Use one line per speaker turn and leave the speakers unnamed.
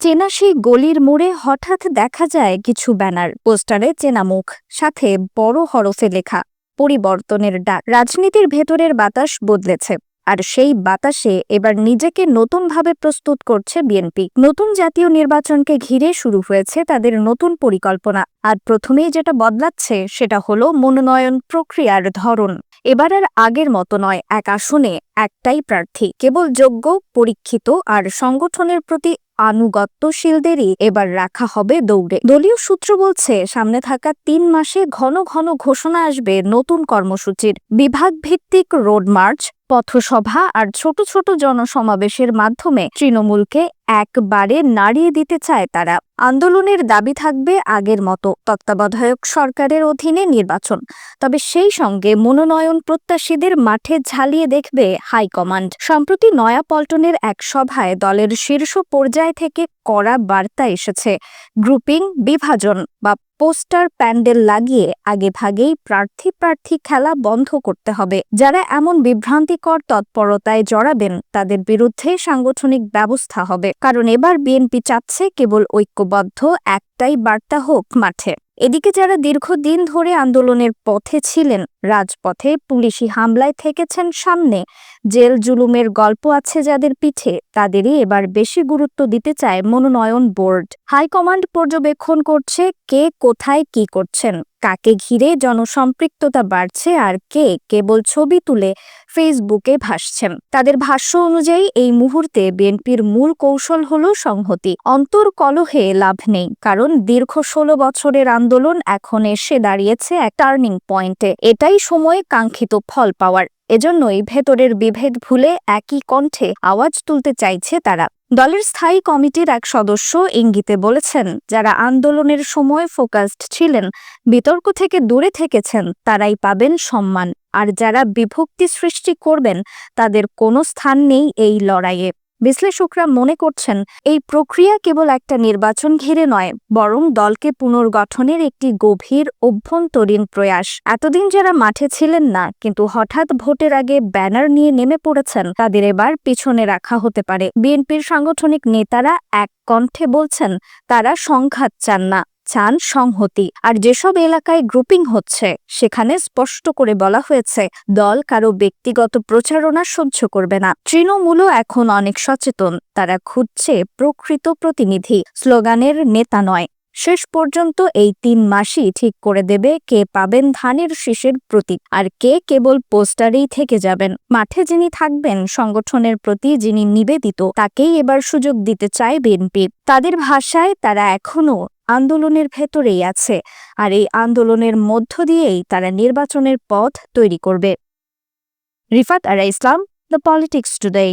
চেনা সেই গলির মোড়ে হঠাৎ দেখা যায় কিছু ব্যানার, পোস্টারে চেনা মুখ, সাথে বড় হরফে লেখা, পরিবর্তনের ডাক। রাজনীতির ভেতরের বাতাস বদলেছে, আর সেই বাতাসে এবার নিজেকে নতুনভাবে প্রস্তুত করছে বিএনপি। নতুন জাতীয় নির্বাচনকে ঘিরে শুরু হয়েছে তাদের নতুন পরিকল্পনা, আর প্রথমেই যেটা বদলাচ্ছে সেটা হলো মনোনয়ন প্রক্রিয়ার ধরন। এবার আর আগের মতো নয়, এক আসনে একটাই প্রার্থী। কেবল যোগ্য, পরীক্ষিত, আর সংগঠনের প্রতি আনুগত্যশীলদেরই এবার রাখা হবে দৌড়ে। দলীয় সূত্র বলছে, সামনে থাকা তিন মাসে ঘন ঘন ঘোষণা আসবে নতুন কর্মসূচির। বিভাগ ভিত্তিক রোড মার্চ পথসভা আর ছোট ছোট জনসমাবেশের মাধ্যমে তৃণমূলকে একবারে নাড়িয়ে দিতে চায় তারা। আন্দোলনের দাবি থাকবে আগের মতো তত্ত্বাবধায়ক সরকারের অধীনে নির্বাচন। তবে সেই সঙ্গে মনোনয়ন প্রত্যাশীদের মাঠে ঝালিয়ে দেখবে হাইকমান্ড। সম্প্রতি নয়াপল্টনের এক সভায় দলের শীর্ষ পর্যায় থেকে কড়া বার্তা এসেছে। গ্রুপিং, বিভাজন বা পোস্টার প্যান্ডেল লাগিয়ে আগে ভাগেই প্রার্থী প্রার্থী খেলা বন্ধ করতে হবে। যারা এমন বিভ্রান্তিকর তৎপরতায় জড়াবেন, তাদের বিরুদ্ধে সাংগঠনিক ব্যবস্থা হবে। কারণ এবার বিএনপি চাচ্ছে কেবল ঐক্যবদ্ধ একটাই বার্তা হোক মাঠে। এদিকে যারা দীর্ঘদিন ধরে আন্দোলনের পথে ছিলেন, রাজপথে পুলিশি হামলায় থেকেছেন সামনে, জেল জুলুমের গল্প আছে যাদের পিঠে, তাদেরই এবার বেশি গুরুত্ব দিতে চায় মনোনয়ন বোর্ড। হাইকমান্ড পর্যবেক্ষণ করছে কে কোথায় কি করছেন। কাকে ঘিরে জনসম্পৃক্ততা বাড়ছে আর কে কেবল ছবি তুলে ফেসবুকে ভাসছেন। তাদের ভাষ্য অনুযায়ী, এই মুহূর্তে বিএনপির মূল কৌশল হল সংহতি। অন্তর কলহে লাভ নেই, কারণ দীর্ঘ ষোলো বছরের আন্দোলন এখন এসে দাঁড়িয়েছে এক টার্নিং পয়েন্টে। এটাই সময় কাঙ্ক্ষিত ফল পাওয়ার। এজন্যই ভেতরের বিভেদ ভুলে একই কণ্ঠে আওয়াজ তুলতে চাইছে তারা। দলের স্থায়ী কমিটির এক সদস্য ইঙ্গিতে বলেছেন, যারা আন্দোলনের সময় ফোকাসড ছিলেন, বিতর্ক থেকে দূরে থেকেছেন, তারাই পাবেন সম্মান। আর যারা বিভক্তি সৃষ্টি করবেন, তাদের কোনো স্থান নেই এই লড়াইয়ে। বিশ্লেষকরা মনে করছেন, এই প্রক্রিয়া কেবল একটা নির্বাচন ঘিরে নয়, বরং দলকে পুনর্গঠনের একটি গভীর অভ্যন্তরীণ প্রয়াস। এতদিন যারা মাঠে ছিলেন না, কিন্তু হঠাৎ ভোটের আগে ব্যানার নিয়ে নেমে পড়েছেন, তাদের এবার পিছনে রাখা হতে পারে। বিএনপির সাংগঠনিক নেতারা এক কণ্ঠে বলছেন, তারা সংঘাত চান না। চান সংহতি। আর যেসব এলাকায় গ্রুপিং হচ্ছে, সেখানে স্পষ্ট করে বলা হয়েছে, দল কারও ব্যক্তিগত প্রচারণা সহ্য করবে না। তৃণমূলও এখন অনেক সচেতন, তারা খুঁজছে প্রকৃত প্রতিনিধি, স্লোগানের নেতা নয়। শেষ পর্যন্ত এই তিন মাসই ঠিক করে দেবে কে পাবেন ধানের শীষের প্রতীক আর কে কেবল পোস্টারেই থেকে যাবেন। মাঠে যিনি থাকবেন, সংগঠনের প্রতি যিনি নিবেদিত, তাকেই এবার সুযোগ দিতে চায় বিএনপি। তাদের ভাষায় তারা এখনও আন্দোলনের ভেতরেই আছে আর এই আন্দোলনের মধ্য দিয়েই তারা নির্বাচনের পথ তৈরি করবে। Rifat Ara Islam, the politics today.